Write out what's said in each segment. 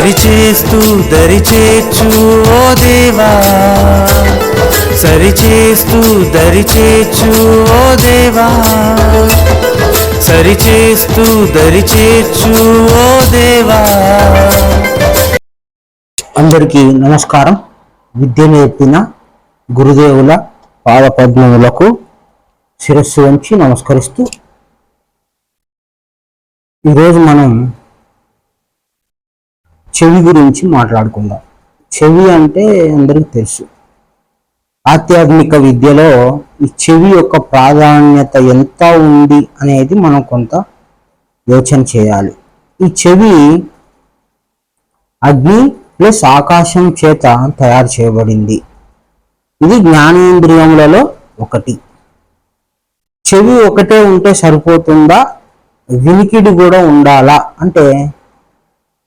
సరిచేస్తూ దరిచేర్చు ఓ దేవా. సరిచేస్తూ దరిచేర్చు ఓ దేవా. సరిచేస్తూ దరిచేర్చు ఓ దేవా. అందరికీ నమస్కారం. విద్య నేర్పిన గురుదేవుల పాదపద్మములకు శిరస్సు వంచి నమస్కరిస్తూ ఈరోజు మనం చెవి గురించి మాట్లాడుకుందాం. చెవి అంటే అందరికీ తెలుసు. ఆధ్యాత్మిక విద్యలో ఈ చెవి యొక్క ప్రాధాన్యత ఎంత ఉంది అనేది మనం కొంత యోచన చేయాలి. ఈ చెవి అగ్ని ప్లస్ ఆకాశం చేత తయారు చేయబడింది. ఇది జ్ఞానేంద్రియములలో ఒకటి. చెవి ఒకటే ఉంటే సరిపోతుందా? వినికిడి కూడా ఉండాలా? అంటే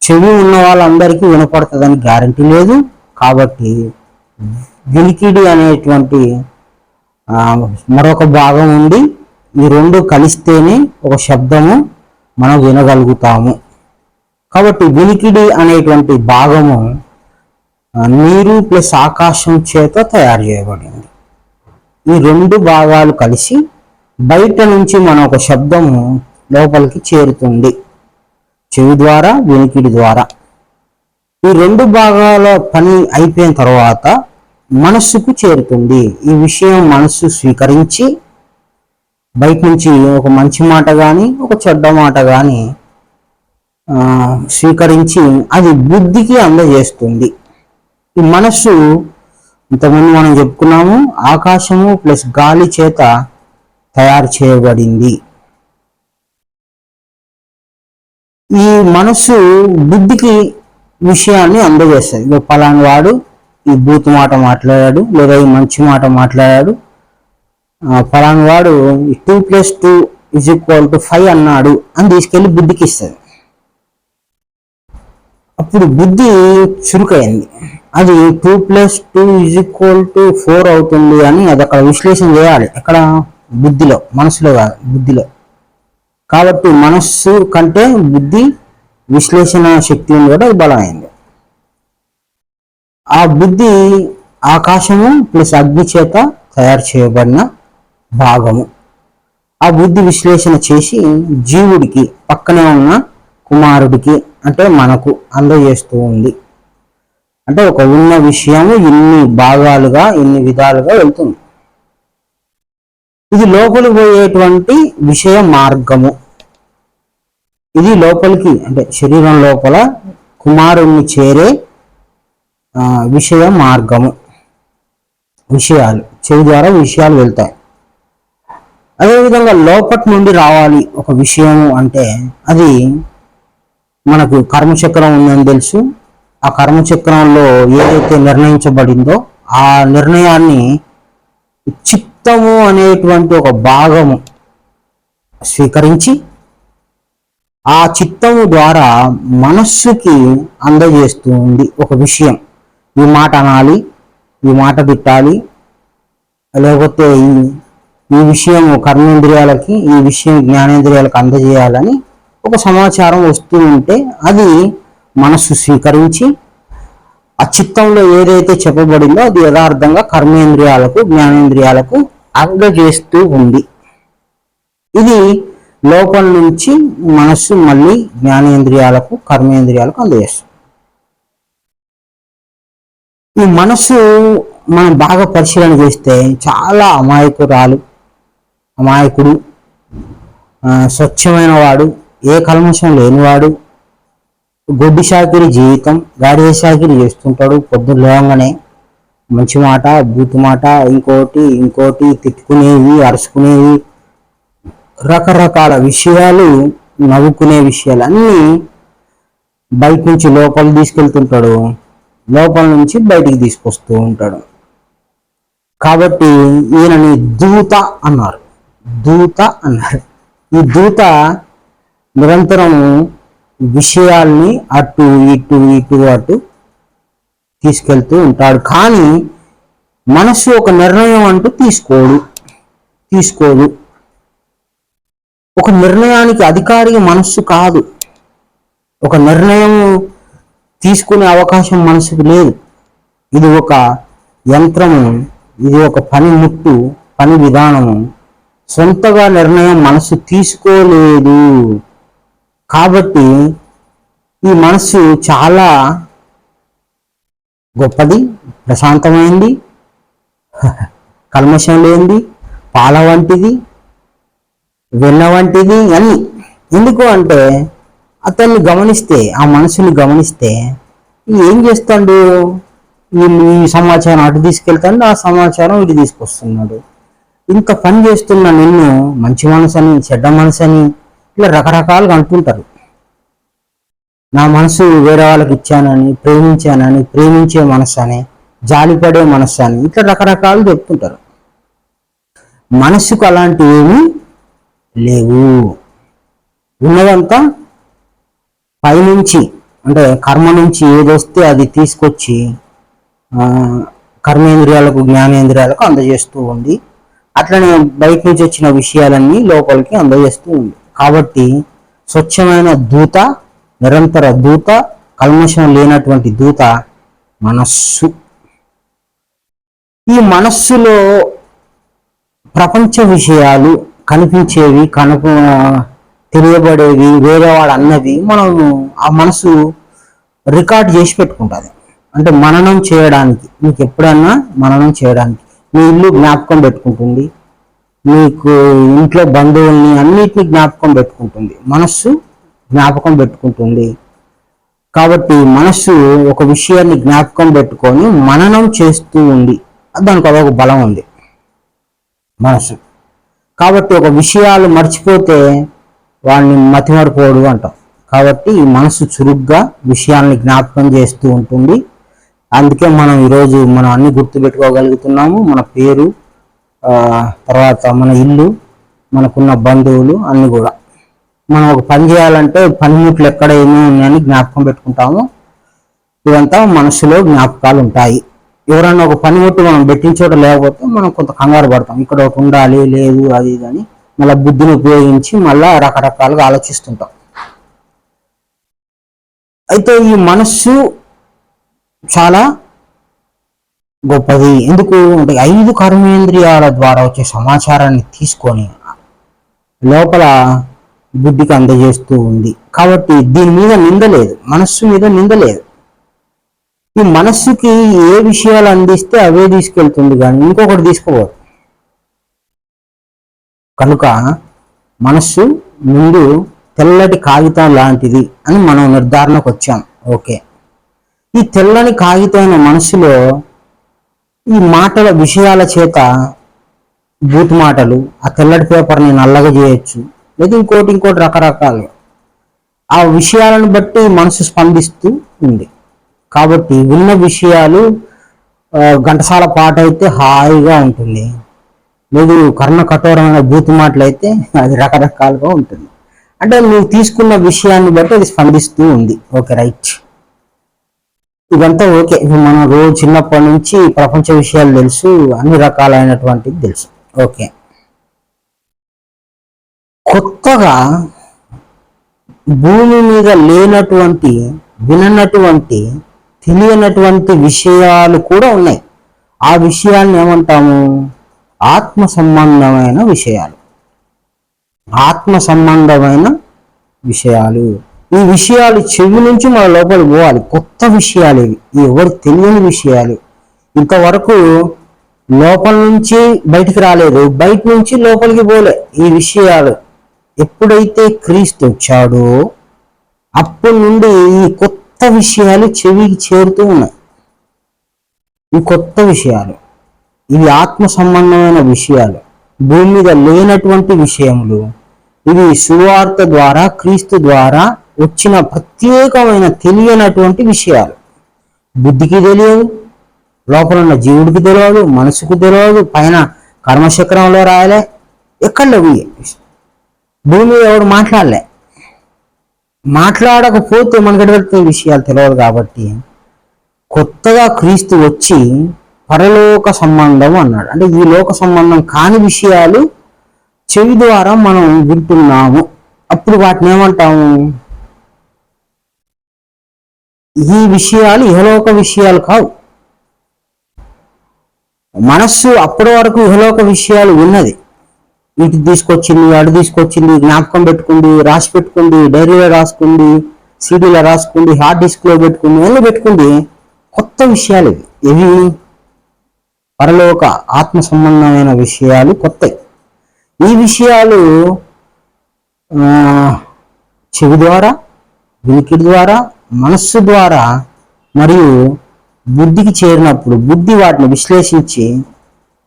చెవి ఉన్న వాళ్ళందరికీ వినపడుతుందని గ్యారంటీ లేదు. కాబట్టి వినికిడి అనేటువంటి మరొక భాగం ఉంది ఈ రెండు కలిస్తేనే ఒక శబ్దము మనం వినగలుగుతాము. కాబట్టి వినికిడి అనేటువంటి భాగము నీరు ప్లస్ ఆకాశం చేత తయారు చేయబడింది. ఈ రెండు భాగాలు కలిసి బయట నుంచి మన ఒక శబ్దము లోపలికి చేరుతుంది. చెవి ద్వారా వినికిడి ద్వారా. ఈ రెండు భాగాల పని అయిపోయిన తర్వాత మనస్సుకు చేరుతుంది. ఈ విషయం మనస్సు స్వీకరించి బయట నుంచి ఒక మంచి మాట కానీ ఒక చెడ్డ మాట కానీ స్వీకరించి అది బుద్ధికి అందజేస్తుంది. ఈ మనస్సు ఇంతకుముందు మనం చెప్పుకున్నాము ఆకాశము ప్లస్ గాలి చేత తయారు చేయబడింది. ఈ మనస్సు బుద్ధికి విషయాన్ని అందజేస్తుంది. ఇక పలాని వాడు ఈ బూతు మాట మాట్లాడాడు లేదా ఈ మంచి మాట మాట్లాడాడు. ఆ, పలాని వాడు two plus two is equal to five అన్నాడు అని తీసుకెళ్ళి బుద్ధికి ఇస్తుంది. అప్పుడు బుద్ధి చురుకైంది. అది two plus two is equal to four అవుతుంది అని అది అక్కడ విశ్లేషణ చేయాలి. అక్కడ బుద్ధిలో మనసులో కాదు బుద్ధిలో. కాబట్టి మనస్సు కంటే బుద్ధి విశ్లేషణ శక్తి ఉంది కూడా బలమైంది. ఆ బుద్ధి ఆకాశము ప్లస్ అగ్ని చేత తయారు చేయబడిన భాగము. ఆ బుద్ధి విశ్లేషణ చేసి జీవుడికి పక్కనే ఉన్న కుమారుడికి అంటే మనకు అందజేస్తూ ఉంది. అంటే ఒక ఉన్న విషయము ఇన్ని భాగాలుగా ఇన్ని విధాలుగా వెళ్తుంది. ఇది లోపలికి పోయేటువంటి విషయ మార్గము. ఇది లోపలికి అంటే శరీరం లోపల కుమారుణ్ణి చేరే విషయ మార్గము. విషయాలు. చెవి ద్వారా విషయాలు వెళ్తాయి. అదేవిధంగా లోపటి నుండి రావాలి ఒక విషయము అంటే అది మనకు కర్మచక్రం ఉందని తెలుసు. ఆ కర్మచక్రంలో ఏదైతే నిర్ణయించబడిందో ఆ నిర్ణయాన్ని చిత్తము అనేటువంటి ఒక భాగము స్వీకరించి ఆ చిత్తము ద్వారా మనస్సుకి అందజేస్తూ ఉంది ఒక విషయం. ఈ మాట అనాలి ఈ మాట తిట్టాలి లేకపోతే ఈ ఈ విషయం కర్మేంద్రియాలకి ఈ విషయం జ్ఞానేంద్రియాలకు అందజేయాలని ఒక సమాచారం వస్తూ ఉంటే అది మనస్సు స్వీకరించి ఆ చిత్తంలో ఏదైతే చెప్పబడిందో అది యథార్థంగా కర్మేంద్రియాలకు జ్ఞానేంద్రియాలకు అందజేస్తూ ఉంది. ఇది లోపల నుంచి మనస్సు మళ్ళీ జ్ఞానేంద్రియాలకు కర్మేంద్రియాలకు అందజేస్తుంది. ఈ మనస్సు మనం బాగా పరిశీలన చేస్తే చాలా అమాయకురాలు అమాయకుడు స్వచ్ఛమైన వాడు ఏ కల్మషం లేనివాడు గొడ్డి సాకిరి జీవితం గాడిద సాకిరి చేస్తుంటాడు. పొద్దున్న లేవగానే మంచి మాట బూతు మాట ఇంకోటి ఇంకోటి తిట్టుకునేవి అరుచుకునేవి రకరకాల విషయాలు నవ్వుకునే విషయాలు అన్నీ బయట నుంచి లోపల తీసుకెళ్తుంటాడు. లోపల నుంచి బయటికి తీసుకొస్తూ ఉంటాడు. కాబట్టి ఈయనని దూత అన్నారు. దూత అన్నారు. ఈ దూత నిరంతరం విషయాల్ని అటు ఇటు ఇటు అటు తీసుకెళ్తూ ఉంటాడు. కానీ మనసు ఒక నిర్ణయం అంటూ తీసుకోడు. తీసుకోదు. ఒక నిర్ణయానికి అధికారి మనస్సు కాదు. ఒక నిర్ణయం తీసుకునే అవకాశం మనసుకు లేదు. ఇది ఒక యంత్రము ఇది ఒక పని ముట్టు పని విధానము. సొంతగా నిర్ణయం మనసు తీసుకోలేదు. కాబట్టి ఈ మనసు చాలా గొప్పది ప్రశాంతమైంది కల్మషం లేనిది పాల వంటిది వెన్న వంటిది అని. ఎందుకు అంటే అతన్ని గమనిస్తే ఆ మనసుని గమనిస్తే ఏం చేస్తాడు? వీళ్ళు ఈ సమాచారం అటు తీసుకెళ్తాడు ఆ సమాచారం ఇటు తీసుకొస్తున్నాడు. ఇంత పని చేస్తున్న నిన్ను మంచి మనసు అని చెడ్డ మనసు అని ఇట్లా రకరకాలుగా అంటుంటారు. నా మనసు వేరే వాళ్ళకి ఇచ్చానని ప్రేమించానని ప్రేమించే మనసు అని జాలిపడే మనసు అని ఇట్లా రకరకాలు చెప్తుంటారు. మనసుకు అలాంటివి ఏమీ లేవు. ఉన్నదంతా పైనుంచి అంటే కర్మ నుంచి ఏదొస్తే అది తీసుకొచ్చి కర్మేంద్రియాలకు జ్ఞానేంద్రియాలకు అందజేస్తూ ఉంది. అట్లనే బయట నుంచి వచ్చిన విషయాలన్నీ లోపలికి అందజేస్తూ ఉంది. కాబట్టి స్వచ్ఛమైన దూత నిరంతర దూత కల్మషం లేనటువంటి దూత మనస్సు. ఈ మనస్సులో ప్రపంచ విషయాలు కనిపించేవి కనుక తెలియబడేవి వేరే వాడు మనం ఆ మనసు రికార్డ్ చేసి పెట్టుకుంటుంది. అంటే మననం చేయడానికి మీకు ఎప్పుడన్నా మననం చేయడానికి మీ ఇల్లు జ్ఞాపకం పెట్టుకుంటుంది మీకు ఇంట్లో బంధువుల్ని అన్నిటిని జ్ఞాపకం పెట్టుకుంటుంది మనస్సు జ్ఞాపకం పెట్టుకుంటుంది. కాబట్టి మనస్సు ఒక విషయాన్ని జ్ఞాపకం పెట్టుకొని మననం చేస్తూ ఉంది. దానికి అదొక బలం ఉంది. మనసు కాబట్టి ఒక విషయాలు మర్చిపోతే వాడిని మతిమరిపోడు అంటాం. కాబట్టి ఈ మనసు చురుగ్గా విషయాల్ని జ్ఞాపకం చేస్తూ ఉంటుంది. అందుకే మనం ఈరోజు మనం అన్ని గుర్తుపెట్టుకోగలుగుతున్నాము. మన పేరు తర్వాత మన ఇల్లు మనకున్న బంధువులు అన్ని కూడా. మనం ఒక పని చేయాలంటే పనిముట్లు ఎక్కడ ఏమేమి ఉన్నాయని జ్ఞాపకం పెట్టుకుంటాము. ఇదంతా మనసులో జ్ఞాపకాలు ఉంటాయి. ఎవరైనా ఒక పనిముట్టు మనం పెట్టిన చోట లేకపోతే మనం కొంత కంగారు పడతాం. ఇక్కడ ఒకటి ఉండాలి లేదు అది ఇది అని మళ్ళీ బుద్ధిని ఉపయోగించి మళ్ళా రకరకాలుగా ఆలోచిస్తుంటాం. అయితే ఈ మనస్సు చాలా గొప్పది. ఎందుకు అంటే ఐదు కర్మేంద్రియాల ద్వారా వచ్చే సమాచారాన్ని తీసుకొని లోపల బుద్ధికి అందజేస్తూ ఉంది. కాబట్టి దీని మీద నిందలేదు మనస్సు మీద నిందలేదు ఈ మనస్సుకి ఏ విషయాలు అందిస్తే అవే తీసుకెళ్తుంది కానీ ఇంకొకటి తీసుకోవద్దు కనుక మనస్సు ముందు తెల్లటి కాగితం లాంటిది అని మనం నిర్ధారణకు వచ్చాం. ఓకే. ఈ తెల్లని కాగితమైన మనసులో ఈ మాటల విషయాల చేత బూత్ మాటలు ఆ తెల్లటి పేపర్ని నల్లగా చేయొచ్చు లేదా ఇంకోటి ఇంకోటి రకరకాలు. ఆ విషయాలను బట్టి మనసు స్పందిస్తూ ఉంది. కాబట్టి విన్న విషయాలు ఘంటసాల పాట అయితే హాయిగా ఉంటుంది. లేదు కర్ణ కఠోరమైన బూతు మాటలైతే అది రకరకాలుగా ఉంటుంది. అంటే నువ్వు తీసుకున్న విషయాన్ని బట్టి అది స్పందిస్తూ ఉంది. Okay right. ఇదంతా ఓకే. మనం రోజు చిన్నప్పటి నుంచి ప్రపంచ విషయాలు తెలుసు అన్ని రకాలైనటువంటిది తెలుసు. ఓకే. కొత్తగా భూమి మీద లేనటువంటి విననటువంటి తెలియనటువంటి విషయాలు కూడా ఉన్నాయి. ఆ విషయాన్ని ఏమంటాము? ఆత్మ సంబంధమైన విషయాలు. ఆత్మ సంబంధమైన విషయాలు. ఈ విషయాలు చెవి నుంచి మన లోపలికి పోవాలి. కొత్త విషయాలు ఇవి. ఎవరు తెలియని విషయాలు. ఇంతవరకు లోపల నుంచి బయటికి రాలేదు. బయట నుంచి లోపలికి పోలే ఈ విషయాలు. ఎప్పుడైతే క్రీస్తు వచ్చాడో అప్పటి నుండి ఈ కొత్త విషయాలు చెవికి చేరుతూ ఉన్నాయి. ఈ కొత్త విషయాలు ఇవి ఆత్మ సంబంధమైన విషయాలు భూమి మీద లేనటువంటి విషయములు ఇవి సువార్త ద్వారా క్రీస్తు ద్వారా వచ్చిన ప్రత్యేకమైన తెలియనటువంటి విషయాలు. బుద్ధికి తెలియదు లోపల ఉన్న జీవుడికి తెలియదు మనసుకు తెలియదు పైన కర్మచక్రంలో రాయలే ఎక్కడ లేవు భూమి ఎవడు మాట్లాడలే. మాట్లాడకపోతే మనకి ఎటువంటి విషయాలు తెలియదు కాబట్టి కొత్తగా క్రీస్తు వచ్చి పరలోక సంబంధం అన్నాడు. అంటే ఈ లోక సంబంధం కాని విషయాలు చెవి ద్వారా మనం వింటున్నాము. అప్పుడు వాటిని ఏమంటాము? ఈ విషయాలు ఇహలోక విషయాలు కావు. మనస్సు అప్పటి వరకు ఇహలోక విషయాలు ఉన్నది. ఇటు తీసుకొచ్చింది అటు తీసుకొచ్చింది జ్ఞాపకం పెట్టుకుంది రాసి పెట్టుకుంది డైరీలో రాసుకుంది సీడీలో రాసుకుంది హార్డ్ డిస్క్లో పెట్టుకుంది అన్నీ పెట్టుకుంది. కొత్త విషయాలు ఇవి. ఇవి పరలోక ఆత్మ సంబంధమైన విషయాలు కొత్తవి. ఈ విషయాలు చెవి ద్వారా వినికిడి ద్వారా మనస్సు ద్వారా మరియు బుద్ధికి చేరినప్పుడు బుద్ధి వాటిని విశ్లేషించి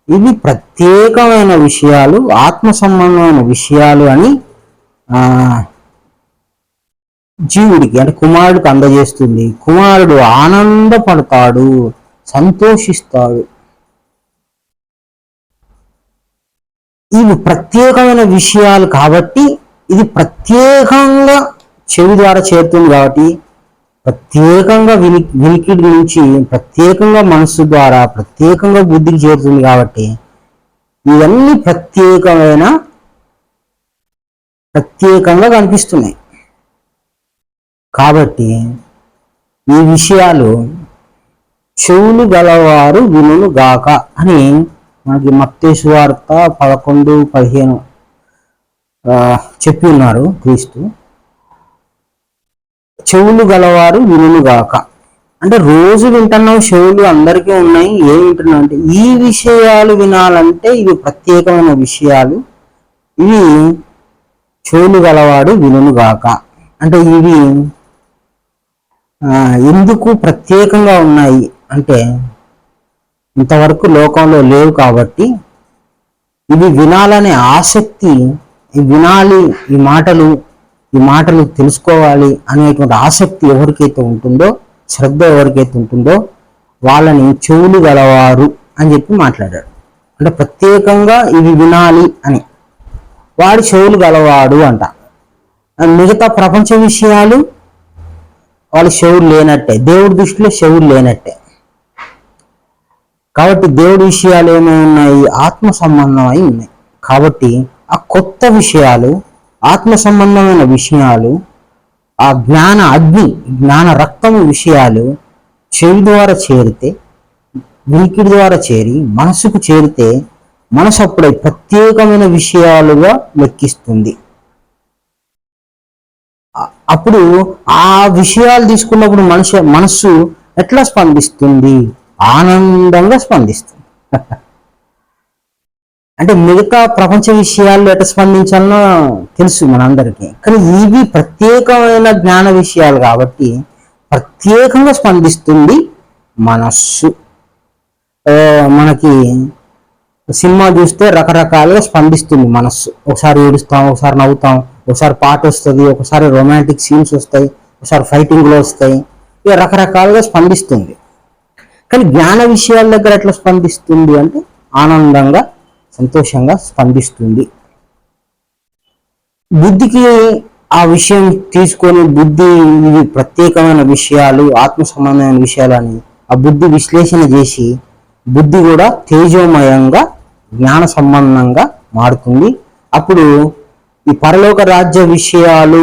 ఇవి ప్రత్యేకమైన విషయాలు ఆత్మ సంబంధమైన విషయాలు అని జీవుడికి అంటే కుమారుడికి అందజేస్తుంది. కుమారుడు ఆనందపడతాడు సంతోషిస్తాడు. ఇవి ప్రత్యేకమైన విషయాలు కాబట్టి ఇది ప్రత్యేకంగా చెవి ద్వారా చేరుతుంది కాబట్టి ప్రత్యేకంగా విని వినికిడి నుంచి ప్రత్యేకంగా మనస్సు ద్వారా ప్రత్యేకంగా బుద్ధికి చేరుతుంది కాబట్టి ఇవన్నీ ప్రత్యేకమైన ప్రత్యేకంగా కనిపిస్తున్నాయి. కాబట్టి ఈ విషయాలు చెవులు గలవారు వినులు గాక అని మనకి మత్తేసు వార్త పదకొండు పదిహేను చెప్పి ఉన్నారు క్రీస్తు. చెవులు గలవారు వినుగాక అంటే రోజు వింటున్నాం చెవులు అందరికీ ఉన్నాయి ఏం వింటున్నాం అంటే ఈ విషయాలు వినాలంటే ఇవి ప్రత్యేకమైన విషయాలు. ఇవి చెవులు గలవాడు వినుగాక అంటే ఇవి ఆ, ఎందుకు ప్రత్యేకంగా ఉన్నాయి అంటే ఇంతవరకు లోకంలో లేవు కాబట్టి ఇవి వినాలనే ఆసక్తి వినాలి ఈ మాటలు ఈ మాటలు తెలుసుకోవాలి అనేటువంటి ఆసక్తి ఎవరికైతే ఉంటుందో శ్రద్ధ ఎవరికైతే ఉంటుందో వాళ్ళని చెవులు గలవారు అని చెప్పి మాట్లాడాడు. అంటే ప్రత్యేకంగా ఇవి వినాలి అని. వాడు చెవులు గలవాడు అంట. మిగతా ప్రపంచ విషయాలు వాళ్ళు చెవులు లేనట్టే. దేవుడి దృష్టిలో చెవులు లేనట్టే. కాబట్టి దేవుడి విషయాలు ఏమై ఉన్నాయి? ఆత్మ సంబంధమై ఉన్నాయి. కాబట్టి ఆ కొత్త విషయాలు ఆత్మ సంబంధమైన విషయాలు ఆ జ్ఞాన అగ్ని జ్ఞాన రక్తము విషయాలు చెవి ద్వారా చేరితే వినికిడి ద్వారా చేరి మనసుకు చేరితే మనసు అప్పుడే ప్రత్యేకమైన విషయాలుగా లెక్కిస్తుంది. అప్పుడు ఆ విషయాలు తీసుకున్నప్పుడు మనిషి మనస్సు ఎట్లా స్పందిస్తుంది? ఆనందంగా స్పందిస్తుంది. అంటే మిగతా ప్రపంచ విషయాల్లో ఎట్లా స్పందించాలనో తెలుసు మనందరికీ. కానీ ఇవి ప్రత్యేకమైన జ్ఞాన విషయాలు కాబట్టి ప్రత్యేకంగా స్పందిస్తుంది మనస్సు. మనకి సినిమా చూస్తే రకరకాలుగా స్పందిస్తుంది మనస్సు. ఒకసారి ఏడుస్తాం ఒకసారి నవ్వుతాం ఒకసారి పాట వస్తుంది ఒకసారి రొమాంటిక్ సీన్స్ వస్తాయి ఒకసారి ఫైటింగ్లు వస్తాయి. ఇక రకరకాలుగా స్పందిస్తుంది. కానీ జ్ఞాన విషయాల దగ్గర ఎట్లా స్పందిస్తుంది అంటే ఆనందంగా సంతోషంగా స్పందిస్తుంది. బుద్ధికి ఆ విషయం తీసుకొని బుద్ధి ఇవి ప్రత్యేకమైన విషయాలు ఆత్మ సంబంధమైన విషయాలని ఆ బుద్ధి విశ్లేషణ చేసి బుద్ధి కూడా తేజోమయంగా జ్ఞాన సంబంధంగా మారుతుంది. అప్పుడు ఈ పరలోక రాజ్య విషయాలు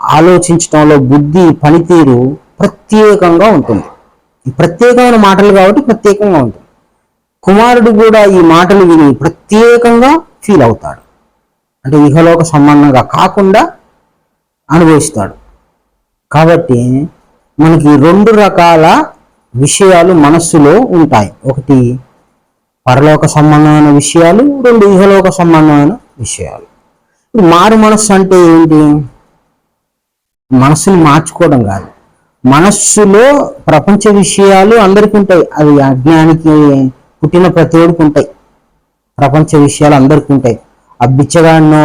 ఆలోచించడంలో బుద్ధి పనితీరు ప్రత్యేకంగా ఉంటుంది. ఈ ప్రత్యేకమైన మాటలు కాబట్టి ప్రత్యేకంగా ఉంటుంది. కుమారుడు కూడా ఈ మాటలు విని ప్రత్యేకంగా ఫీల్ అవుతాడు. అంటే ఇహలోక సంబంధంగా కాకుండా అనుభవిస్తాడు. కాబట్టి మనకి రెండు రకాల విషయాలు మనస్సులో ఉంటాయి. ఒకటి పరలోక సంబంధమైన విషయాలు రెండు ఇహలోక సంబంధమైన విషయాలు. మారు మనస్సు అంటే ఏంటి? మనస్సును మార్చుకోవడం కాదు. మనస్సులో ప్రపంచ విషయాలు అందరికీ ఉంటాయి. అవి అజ్ఞానికి పుట్టిన ప్రతివాడికి ఉంటాయి. ప్రపంచ విషయాలు అందరికీ ఉంటాయి. ఆ బిచ్చగాడినో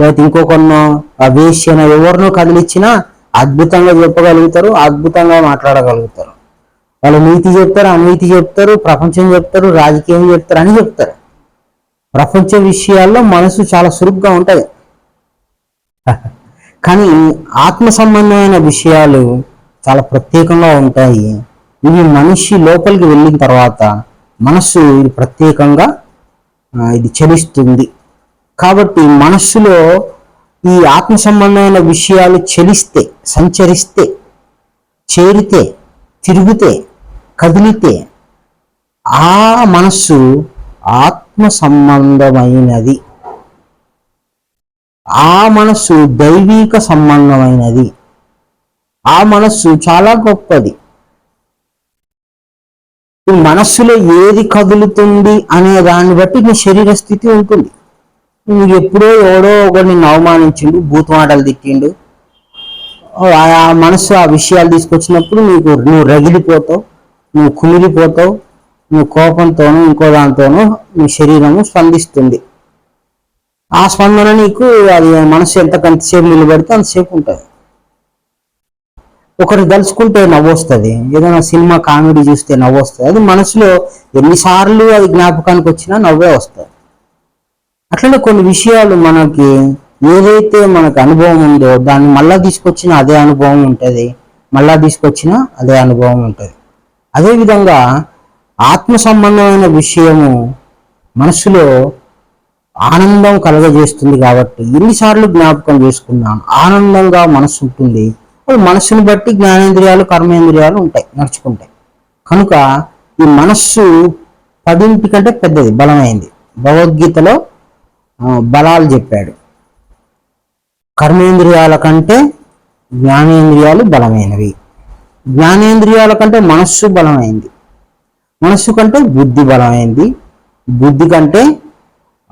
లేకపోతే ఇంకొకరినో ఆ వేశ్యనో ఎవరినో కదిలిచ్చినా అద్భుతంగా చెప్పగలుగుతారు అద్భుతంగా మాట్లాడగలుగుతారు. వాళ్ళు నీతి చెప్తారు అనీతి చెప్తారు ప్రపంచం చెప్తారు రాజకీయం చెప్తారు అని చెప్తారు. ప్రపంచ విషయాల్లో మనసు చాలా సురుగ్గా ఉంటుంది కానీ ఆత్మ సంబంధమైన విషయాలు చాలా ప్రత్యేకంగా ఉంటాయి. ఇవి మనిషి లోపలికి వెళ్ళిన తర్వాత మనస్సు ఇది ప్రత్యేకంగా ఇది చలిస్తుంది. కాబట్టి మనస్సులో ఈ ఆత్మ సంబంధమైన విషయాలు చలిస్తే సంచరిస్తే చేరితే తిరిగితే కదిలితే ఆ మనస్సు ఆత్మ సంబంధమైనది ఆ మనస్సు దైవిక సంబంధమైనది. ఆ మనస్సు చాలా గొప్పది. నీ మనస్సులో ఏది కదులుతుంది అనే దాన్ని బట్టి నీ శరీర స్థితి ఉంటుంది. నువ్వు ఎప్పుడో ఎవడో ఒకడు నిన్ను అవమానించిండు భూతమాటలు తిట్టిండు. ఆ ఆ ఆ విషయాలు తీసుకొచ్చినప్పుడు నీకు నువ్వు రగిలిపోతావు నువ్వు కుమిలిపోతావు నువ్వు కోపంతోనూ ఇంకో దాంతోనూ నీ శరీరము స్పందిస్తుంది. ఆ స్పందన నీకు అది మనసు ఎంత ఎంతసేపు నిలబడితే అంతసేపు ఉంటుంది. ఒకరు తలుచుకుంటే నవ్వొస్తుంది. ఏదైనా సినిమా కామెడీ చూస్తే నవ్వొస్తుంది. అది మనసులో ఎన్నిసార్లు అది జ్ఞాపకానికి వచ్చినా నవ్వే వస్తుంది. అట్లనే కొన్ని విషయాలు మనకి ఏదైతే మనకు అనుభవం ఉందో దాన్ని మళ్ళా తీసుకొచ్చిన అదే అనుభవం ఉంటుంది. మళ్ళా తీసుకొచ్చిన అదే అనుభవం ఉంటుంది. అదేవిధంగా ఆత్మ సంబంధమైన విషయము మనసులో ఆనందం కలగజేస్తుంది కాబట్టి ఎన్నిసార్లు జ్ఞాపకం చేసుకున్నాను ఆనందంగా మనసు ఉంటుంది. అప్పుడు మనస్సును బట్టి జ్ఞానేంద్రియాలు కర్మేంద్రియాలు ఉంటాయి నడుచుకుంటాయి. కనుక ఈ మనస్సు పదింటి కంటే పెద్దది బలమైంది. భగవద్గీతలో బలాలు చెప్పాడు. కర్మేంద్రియాల కంటే జ్ఞానేంద్రియాలు బలమైనవి. జ్ఞానేంద్రియాల కంటే మనస్సు బలమైంది. మనస్సు కంటే బుద్ధి బలమైంది. బుద్ధి కంటే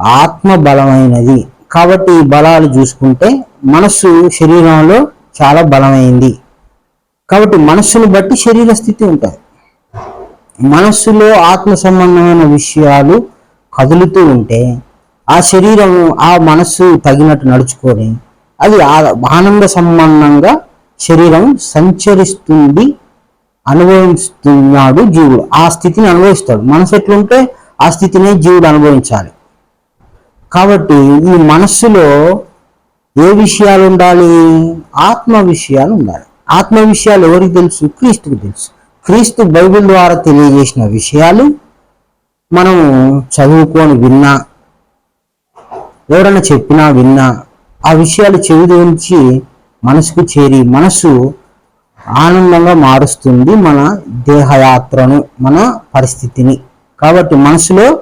ఆత్మ బలమైనది. కాబట్టి ఈ బలాలు చూసుకుంటే మనస్సు శరీరంలో చాలా బలమైంది. కాబట్టి మనస్సును బట్టి శరీర స్థితి ఉంటుంది మనస్సులో ఆత్మ సంబంధమైన విషయాలు కదులుతూ ఉంటే ఆ శరీరం ఆ మనస్సు తగినట్టు నడుచుకొని అది ఆ- ఆనంద సంబంధంగా శరీరం సంచరిస్తుంది అనుభవిస్తున్నాడు జీవుడు. ఆ స్థితిని అనుభవిస్తాడు. మనసు ఎట్లుంటే ఆ స్థితిని జీవుడు అనుభవించాలి. కాబట్టి ఈ మనస్సులో ఏ విషయాలు ఉండాలి? ఆత్మ విషయాలు ఉండాలి ఆత్మ విషయాలు ఎవరికి తెలుసు? క్రీస్తుకు తెలుసు. క్రీస్తు బైబిల్ ద్వారా తెలియజేసిన విషయాలు మనం చదువుకొని విన్నా ఎవరైనా చెప్పినా విన్నా ఆ విషయాలు చెవి ఉంచి మనసుకు చేరి మనసు ఆనందంగా మారుస్తుంది మన దేహయాత్రను మన పరిస్థితిని. కాబట్టి మనసులో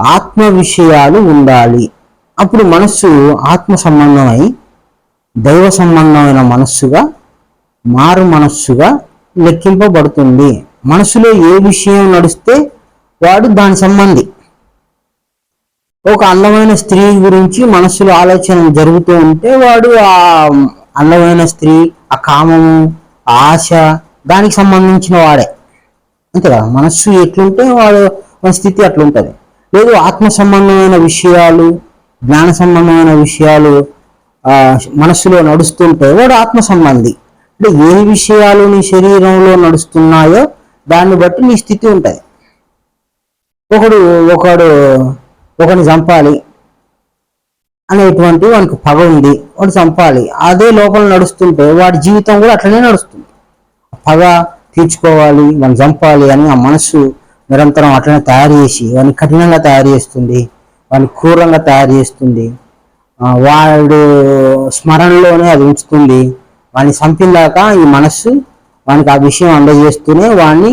ఆత్మ విషయాలు ఉండాలి. అప్పుడు మనస్సు ఆత్మ సంబంధమై దైవ సంబంధమైన మనస్సుగా మారు మనస్సుగా లెక్కింపబడుతుంది. మనసులో ఏ విషయం నడిస్తే వాడు దాని సంబంధి. ఒక అందమైన స్త్రీ గురించి మనసులో ఆలోచన జరుగుతూ ఉంటే వాడు ఆ అందమైన స్త్రీ ఆ కామము ఆ ఆశ దానికి సంబంధించిన వాడే. అంతే కదా? మనస్సు ఎట్లుంటే వాడు మన స్థితి అట్లుంటది. లేదు ఆత్మ సంబంధమైన విషయాలు జ్ఞాన సంబంధమైన విషయాలు మనస్సులో నడుస్తుంటే వాడు ఆత్మ సంబంధి అంటే ఏ విషయాలు నీ శరీరంలో నడుస్తున్నాయో దాన్ని బట్టి నీ స్థితి ఉంటుంది. ఒకడు ఒకడు ఒకని చంపాలి అనేటువంటి వానికి పగ ఉంది వాడు చంపాలి. అదే లోపల నడుస్తుంటే వాడి జీవితం కూడా అట్లనే నడుస్తుంది. పగ తీర్చుకోవాలి వాడిని చంపాలి అని ఆ మనస్సు నిరంతరం అట్లనే తయారు చేసి వాడిని కఠినంగా తయారు చేస్తుంది వాడిని క్రూరంగా తయారు చేస్తుంది. వాడు స్మరణలోనే అది ఉంచుతుంది వాడిని చంపిందాక ఈ మనస్సు వానికి ఆ విషయం అందజేస్తూనే వాడిని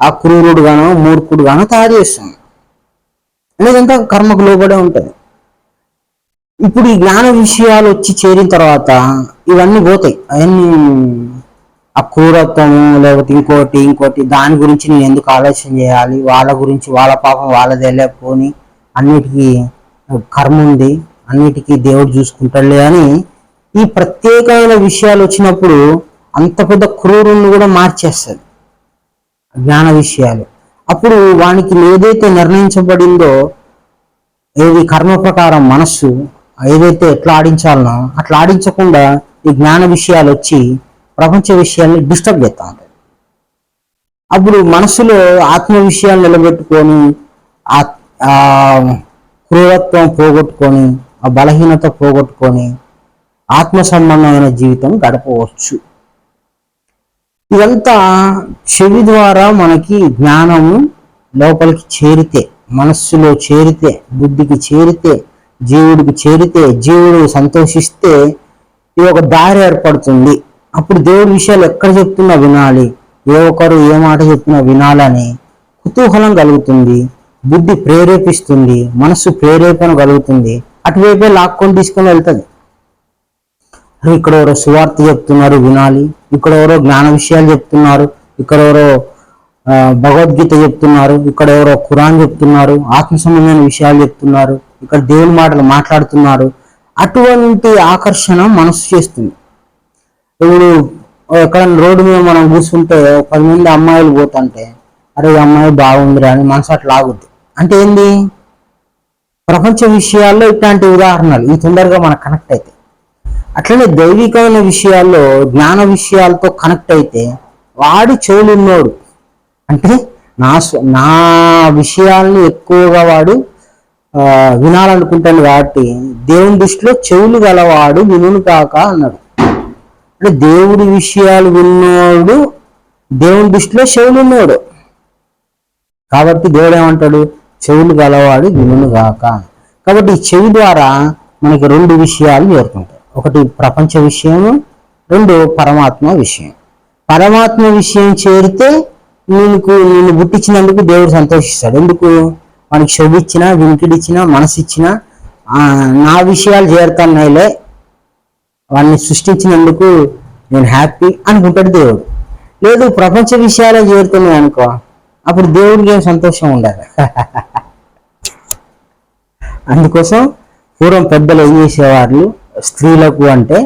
ఆ క్రూరుడుగానో మూర్ఖుడుగానో తయారు చేస్తుంది. అనేదంతా కర్మకు లోబడే ఉంటుంది. ఇప్పుడు ఈ జ్ఞాన విషయాలు వచ్చి చేరిన తర్వాత ఇవన్నీ పోతాయి. అవన్నీ ఆ క్రూరత్వము లేకపోతే ఇంకోటి ఇంకోటి దాని గురించి నేను ఎందుకు ఆలోచన చేయాలి? వాళ్ళ గురించి వాళ్ళ పాపం వాళ్ళదే లేకపోని అన్నిటికీ కర్మ ఉంది. అన్నిటికీ దేవుడు చూసుకుంటాడులే అని ఈ ప్రత్యేకమైన విషయాలు వచ్చినప్పుడు అంత పెద్ద క్రూరుణ్ణి కూడా మార్చేస్తుంది జ్ఞాన విషయాలు. అప్పుడు వానికి ఏదైతే నిర్ణయించబడిందో ఏది కర్మ ప్రకారం మనస్సు ఏదైతే ఎట్లా ఆడించాలనో అట్లా ఆడించకుండా ఈ జ్ఞాన విషయాలు వచ్చి ప్రపంచ విషయాల్ని డిస్టర్బ్ చేస్తా ఉంటాయి. అప్పుడు మనసులో ఆత్మ విషయాలు నిలబెట్టుకొని ఆ ఆ క్రూరత్వం పోగొట్టుకొని ఆ బలహీనత పోగొట్టుకొని ఆత్మ సంబంధమైన జీవితం గడపవచ్చు. ఇదంతా చెవి ద్వారా మనకి జ్ఞానము లోపలికి చేరితే మనస్సులో చేరితే బుద్ధికి చేరితే జీవుడికి చేరితే జీవుడు సంతోషిస్తే ఇది ఒక దారి ఏర్పడుతుంది. అప్పుడు దేవుడి విషయాలు ఎక్కడ చెప్తున్నా వినాలి. ఏ ఒక్కరు ఏ మాట చెప్పినా వినాలని కుతూహలం కలుగుతుంది. బుద్ధి ప్రేరేపిస్తుంది. మనస్సు ప్రేరేపణ కలుగుతుంది. అటువైపే లాక్కొని తీసుకొని వెళ్తుంది. ఇక్కడ ఎవరో సువార్త చెప్తున్నారు వినాలి. ఇక్కడ ఎవరో జ్ఞాన విషయాలు చెప్తున్నారు. ఇక్కడ ఎవరో భగవద్గీత చెప్తున్నారు. ఇక్కడ ఎవరో ఖురాన్ చెప్తున్నారు. ఆత్మ సంబంధమైన విషయాలు చెప్తున్నారు. ఇక్కడ దేవుని మాటలు మాట్లాడుతున్నారు. అటువంటి ఆకర్షణ మనసు చేస్తుంది. ఇప్పుడు ఎక్కడ రోడ్డు మీద మనం కూర్చుంటే పది మంది అమ్మాయిలు పోతుంటే అరే ఈ అమ్మాయి బాగుందిరా అని మనసు అట్లా ఆగుద్ది. అంటే ఏంది? ప్రపంచ విషయాల్లో ఇట్లాంటి ఉదాహరణలు ఈ తొందరగా మనకు కనెక్ట్ అయితే. అట్లనే దైవికమైన విషయాల్లో జ్ఞాన విషయాలతో కనెక్ట్ అయితే వాడి చెవులు ఉన్నోడు అంటే నా నా విషయాల్ని ఎక్కువగా వాడు వినాలనుకుంటాను కాబట్టి దేవుని దృష్టిలో చెవులు గలవాడు వినును కాక అన్నాడు. అంటే దేవుడి విషయాలు విన్నోడు దేవుని దృష్టిలో చెవులు ఉన్నోడు కాబట్టి దేవుడు ఏమంటాడు? చెవులు గలవాడు వినును గాక. కాబట్టి ఈ చెవి ద్వారా మనకి రెండు విషయాలు చేరుతుంటాయి ఒకటి ప్రపంచ విషయము రెండు పరమాత్మ విషయం. పరమాత్మ విషయం చేరితే నీకు నేను పుట్టించినందుకు దేవుడు సంతోషిస్తాడు. ఎందుకు? వానికి చెవి ఇచ్చినా వినికిడిచ్చినా మనసు ఇచ్చినా నా విషయాలు చేరుతున్నాయిలే. వాడిని సృష్టించినందుకు నేను హ్యాపీ అనుకుంటాడు దేవుడు. లేదు ప్రపంచ విషయాలే చేరుతున్నాయి అనుకో. అప్పుడు దేవుడికి ఏం సంతోషం ఉండాలి అందుకోసం పూర్వం పెద్దలు ఏం చేసేవాళ్ళు? స్త్రీలకు అంటే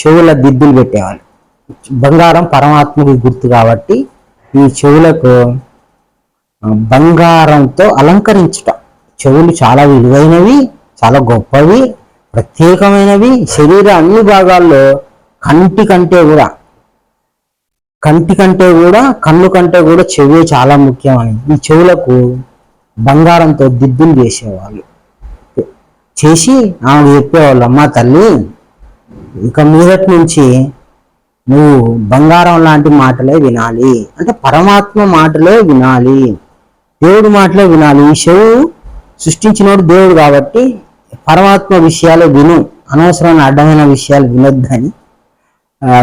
చెవుల దిద్దులు పెట్టేవాళ్ళు. బంగారం పరమాత్మకి గుర్తు కాబట్టి ఈ చెవులకు బంగారంతో అలంకరించటం. చెవులు చాలా విలువైనవి చాలా గొప్పవి ప్రత్యేకమైనవి. శరీర అన్ని భాగాల్లో కంటి కంటే కూడా కంటి కంటే కూడా కన్ను కంటే కూడా చెవి చాలా ముఖ్యమని ఈ చెవులకు బంగారంతో దిద్దులు చేసేవాళ్ళు చేసి ఆమె చెప్పేవాళ్ళు అమ్మ తల్లి ఇక మీదటి నుంచి నువ్వు బంగారం లాంటి మాటలే వినాలి. అంటే పరమాత్మ మాటలే వినాలి. దేవుడి మాటలే వినాలి. ఈ చెవు సృష్టించినోడు దేవుడు కాబట్టి పరమాత్మ విషయాలు విను. అనవసరమైన అడ్డమైన విషయాలు వినొద్దని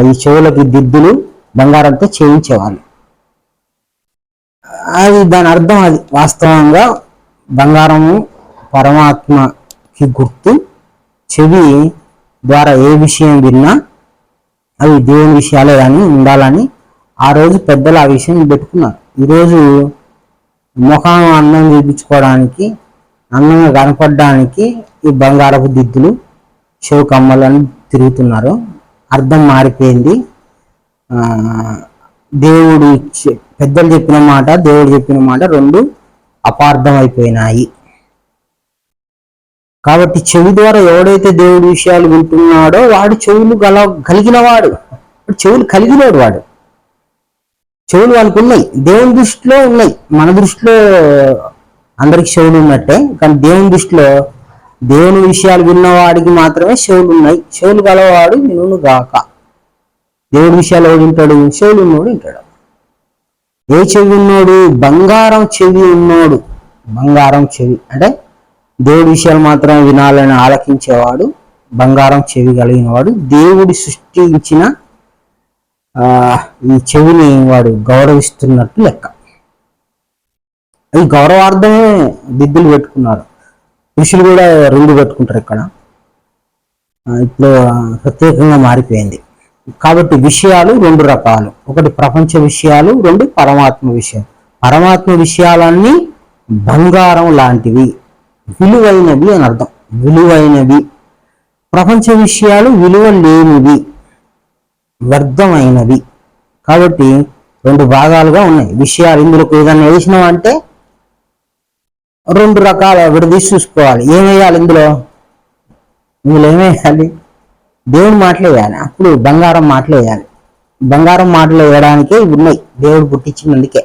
ఈ చెవులకి దిద్దులు బంగారంతో చేయించేవాళ్ళు. అది దాని అర్థం అది. వాస్తవంగా బంగారము పరమాత్మకి గుర్తు. చెవి ద్వారా ఏ విషయం విన్నా అవి దేవుని విషయాలే కానీ ఉండాలని ఆ రోజు పెద్దలు ఆ విషయం పెట్టుకున్నారు. ఈరోజు ముఖం అందం చూపించుకోవడానికి అందంగా కనపడడానికి ఈ బంగారపు దిద్దులు చెవు తిరుగుతున్నారు. అర్థం మారిపోయింది. దేవుడు ఇచ్చే పెద్దలు చెప్పిన మాట దేవుడు చెప్పిన మాట రెండు అపార్థం అయిపోయినాయి కాబట్టి చెవి ద్వారా ఎవడైతే దేవుడి విషయాలు వింటున్నాడో వాడు చెవులు గల కలిగిన వాడు వాడు చెవులు కలిగినాడు వాడు. చెవులు వాళ్ళకు ఉన్నాయి. దేవుని దృష్టిలో ఉన్నాయి. మన దృష్టిలో అందరికి చెవులు ఉన్నట్టే. కానీ దేవుని దృష్టిలో దేవుని విషయాలు విన్నవాడికి మాత్రమే చెవులు ఉన్నాయి. చెవులు గలవాడు వినును గాక. దేవుడి విషయాలు ఎవడు వింటాడు? చెవులు ఉన్నోడు వింటాడు. ఏ చెవి ఉన్నోడు బంగారం చెవి ఉన్నోడు బంగారం చెవి. అంటే దేవుడి విషయాలు మాత్రం వినాలని ఆలకించేవాడు బంగారం చెవి కలిగిన వాడు దేవుడి సృష్టించిన ఆ, ఈ చెవిని వాడు గౌరవిస్తున్నట్టు లెక్క. ఈ గౌరవార్థమే దిద్దులు పెట్టుకున్నారు. పురుషులు కూడా రెండు పెట్టుకుంటారు ఇక్కడ. ఇప్పుడు ప్రత్యేకంగా మారిపోయింది. కాబట్టి విషయాలు రెండు రకాలు. ఒకటి ప్రపంచ విషయాలు రెండు పరమాత్మ విషయాలు. పరమాత్మ విషయాలన్నీ బంగారం లాంటివి. విలువైనవి అని అర్థం. విలువైనవి. ప్రపంచ విషయాలు విలువ లేనివి. వ్యర్థమైనవి. కాబట్టి రెండు భాగాలుగా ఉన్నాయి. విషయాలు ఇందులోకి ఏదైనా వేసినామంటే రెండు రకాల విడదీసి చూసుకోవాలి. ఏమేయాలి ఇందులో? ఇందులో ఏమేయాలి వేయాలి దేవుడు మాటలు వేయాలి. అప్పుడు బంగారం మాటలు వేయాలి. బంగారం మాటలు వేయడానికే ఇవి ఉన్నాయి. దేవుడు పుట్టించినందుకే.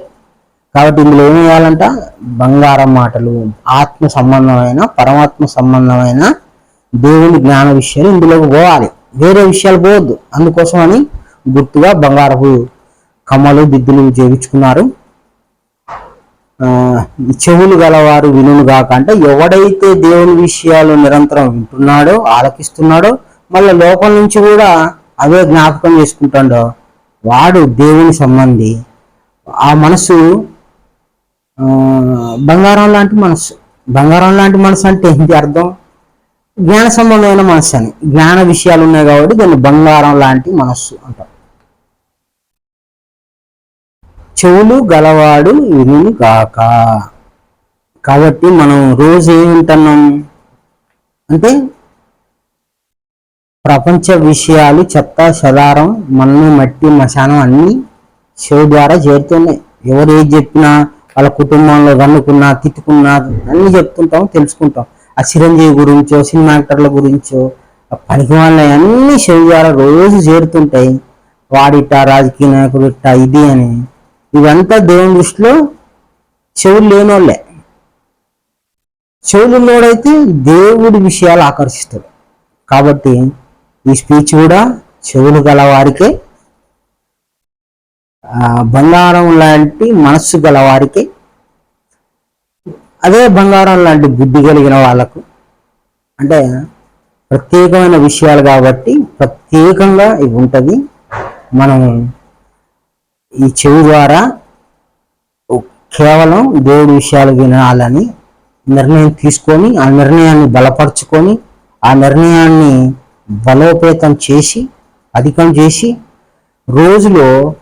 కాబట్టి ఇందులో ఏం వేయాలంట? బంగారం మాటలు ఆత్మ సంబంధమైన పరమాత్మ సంబంధమైన దేవుని జ్ఞాన విషయాలు ఇందులోకి పోవాలి. వేరే విషయాలు పోవద్దు. అందుకోసమని గుర్తుగా బంగారపు కమ్మలు దిద్దులు చేయించుకున్నారు చెవులు గలవారు వినుగాక అంటే ఎవడైతే దేవుని విషయాలు నిరంతరం వింటున్నాడో ఆలకిస్తున్నాడో మళ్ళీ లోపల నుంచి కూడా అవే జ్ఞాపకం చేసుకుంటాడో. వాడు దేవుని సంబంధి. ఆ మనసు బంగారం లాంటి మనసు బంగారం లాంటి మనసు అంటే ఏంటి అర్థం? జ్ఞాన సంబంధమైన మనసు అని. జ్ఞాన విషయాలు ఉన్నాయి కాబట్టి దాన్ని బంగారం లాంటి మనస్సు అంటారు చెవులు గలవాడు వినును గాక. కాబట్టి మనం రోజు ఏం వింటున్నాం? అంటే ప్రపంచ విషయాలు చెత్త చెదారం మన్ను మట్టి మశానం అన్నీ చెవి ద్వారా చేరుతున్నాయి. ఎవరు ఏది చెప్పినా వాళ్ళ కుటుంబంలో వన్నుకున్నా తిట్టుకున్నా అన్ని చెప్తుంటాం తెలుసుకుంటాం. ఆ చిరంజీవి గురించో సినిమా యాక్టర్ల గురించో పనికి వాళ్ళ అన్ని షో ద్వారా రోజు చేరుతుంటాయి. వాడిట రాజకీయ నాయకుడు ఇట్ట ఇది అని. ఇవంతా దేవుని దృష్టిలో చెవులు లేనోళ్ళే. చెవులు లోడైతే దేవుడి విషయాలు ఆకర్షిస్తాడు. కాబట్టి ఈ స్పీచ్ కూడా చెవులు గలవారికే బంగారం లాంటి మనస్సు గలవారికే అదే బంగారం లాంటి బుద్ధి కలిగిన వాళ్ళకు. అంటే ప్రత్యేకమైన విషయాలు కాబట్టి ప్రత్యేకంగా ఇవి ఉంటుంది. మనం ఈ చెవి ద్వారా కేవలం దేవుడి విషయాలు వినాలని నిర్ణయం తీసుకొని ఆ నిర్ణయాన్ని బలపరుచుకొని ఆ నిర్ణయాన్ని బలోపేతం చేసి అధికం చేసి రోజులో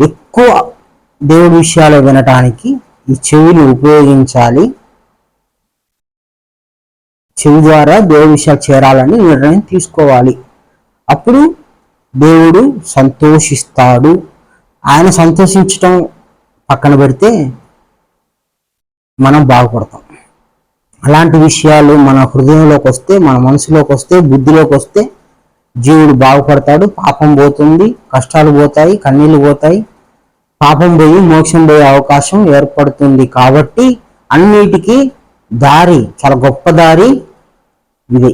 ఎక్కువ దేవుడి విషయాలు వినటానికి ఈ చెవిని ఉపయోగించాలి. చెవి ద్వారా దేవుడి విషయాలు చేరాలని నిర్ణయం తీసుకోవాలి. అప్పుడు దేవుడు సంతోషిస్తాడు. ఆయన సంతోషించటం పక్కన పెడితే మనం బాగుపడతాం. అలాంటి విషయాలు మన హృదయంలోకి వస్తే మన మనసులోకి వస్తే బుద్ధిలోకి వస్తే జీవుడు బాగుపడతాడు పాపం పోతుంది కష్టాలు పోతాయి కన్నీళ్ళు పోతాయి. పాపం పోయి మోక్షం పోయే అవకాశం ఏర్పడుతుంది కాబట్టి అన్నిటికీ దారి చాలా గొప్ప దారి ఇది.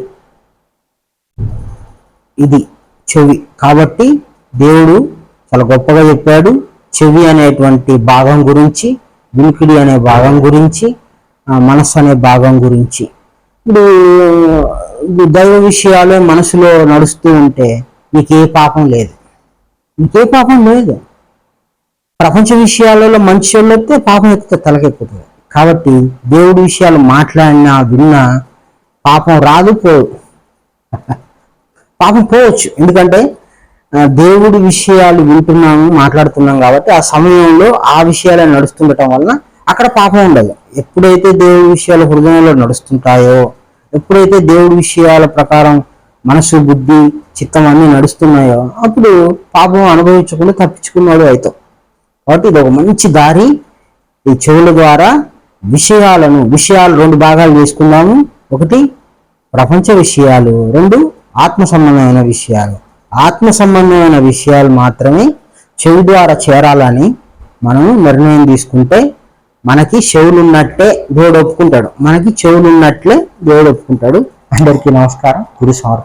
ఇది చెవి. కాబట్టి దేవుడు చాలా గొప్పగా చెప్పాడు చెవి అనేటువంటి భాగం గురించి వినికిడి అనే భాగం గురించి మనస్సు అనే భాగం గురించి. ఇప్పుడు దైవ విషయాలు మనసులో నడుస్తూ ఉంటే నీకే పాపం లేదు. నీకే పాపం లేదు. ప్రపంచ విషయాలలో మంచి వాళ్ళు పాపం ఎక్కితే తలకెక్కుతుంది. కాబట్టి దేవుడి విషయాలు మాట్లాడినా విన్నా పాపం రాదు పోదు. పాపం పోవచ్చు. ఎందుకంటే దేవుడి విషయాలు వింటున్నాము మాట్లాడుతున్నాం కాబట్టి ఆ సమయంలో ఆ విషయాలు నడుస్తుండటం వలన అక్కడ పాపం ఉండదు ఎప్పుడైతే దేవుడి విషయాలు హృదయంలో నడుస్తుంటాయో ఎప్పుడైతే దేవుడి విషయాల ప్రకారం మనసు బుద్ధి చిత్తం అన్ని నడుస్తున్నాయో అప్పుడు పాపం అనుభవించకుండా తప్పించుకున్నాడు అవుతాం కాబట్టి ఇది ఒక మంచి దారి. ఈ చెవుల ద్వారా విషయాలను విషయాలు రెండు భాగాలు చేసుకుందాము. ఒకటి ప్రపంచ విషయాలు. రెండు ఆత్మ సంబంధమైన విషయాలు. ఆత్మ సంబంధమైన విషయాలు మాత్రమే చెవి ద్వారా చేరాలని మనం నిర్ణయం తీసుకుంటే మనకి చెవులు ఉన్నట్టే దేవుడు ఒప్పుకుంటాడు. మనకి చెవులు ఉన్నట్లే దేవుడు ఒప్పుకుంటాడు. అందరికీ నమస్కారం. గురు సమర్పణ.